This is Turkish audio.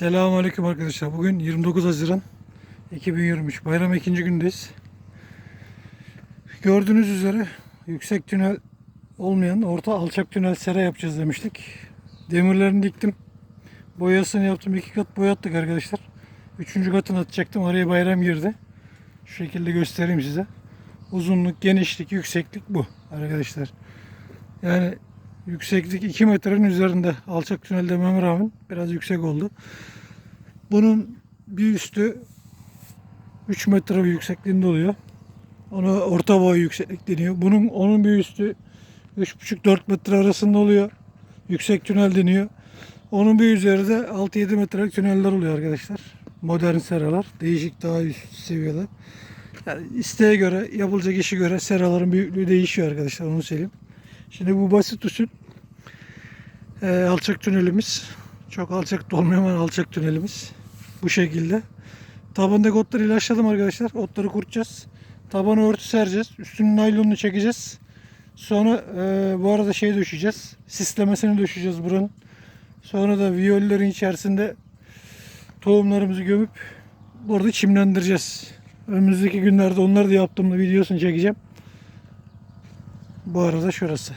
Selamünaleyküm arkadaşlar. Bugün 29 Haziran 2023. Bayram ikinci gündeyiz. Gördüğünüz üzere yüksek tünel olmayan orta alçak tünel sera yapacağız demiştik. Demirlerini diktim. Boyasını yaptım. iki kat boyattık arkadaşlar. Üçüncü katını atacaktım. Araya bayram girdi. Şu şekilde göstereyim size. Uzunluk, genişlik, yükseklik bu arkadaşlar. Yani yükseklik 2 metrenin üzerinde alçak tünel dememe rağmen biraz yüksek oldu. Bunun bir üstü 3 metre bir yüksekliğinde oluyor. Ona orta boy yükseklik deniyor. Bunun onun bir üstü 3,5-4 metre arasında oluyor. Yüksek tünel deniyor. Onun bir üzeri de 6-7 metrelik tüneller oluyor arkadaşlar. Modern seralar. Değişik daha üst seviyede. Yani isteğe göre, yapılacak işe göre seraların büyüklüğü değişiyor arkadaşlar. Onu söyleyeyim. Şimdi bu basit usul e, alçak tünelimiz. Çok alçak da olmuyor ama alçak tünelimiz. Bu şekilde. Tabandaki otları ilaçladım arkadaşlar. Otları kurutacağız. Tabanı örtü sereceğiz. Üstünün naylonunu çekeceğiz. Sonra e, bu arada şey döşeceğiz. Sistemesini döşeceğiz buranın. Sonra da viyollerin içerisinde tohumlarımızı gömüp burada çimlendireceğiz. Önümüzdeki günlerde onları da yaptığımda videosunu çekeceğim. Bu arada şurası.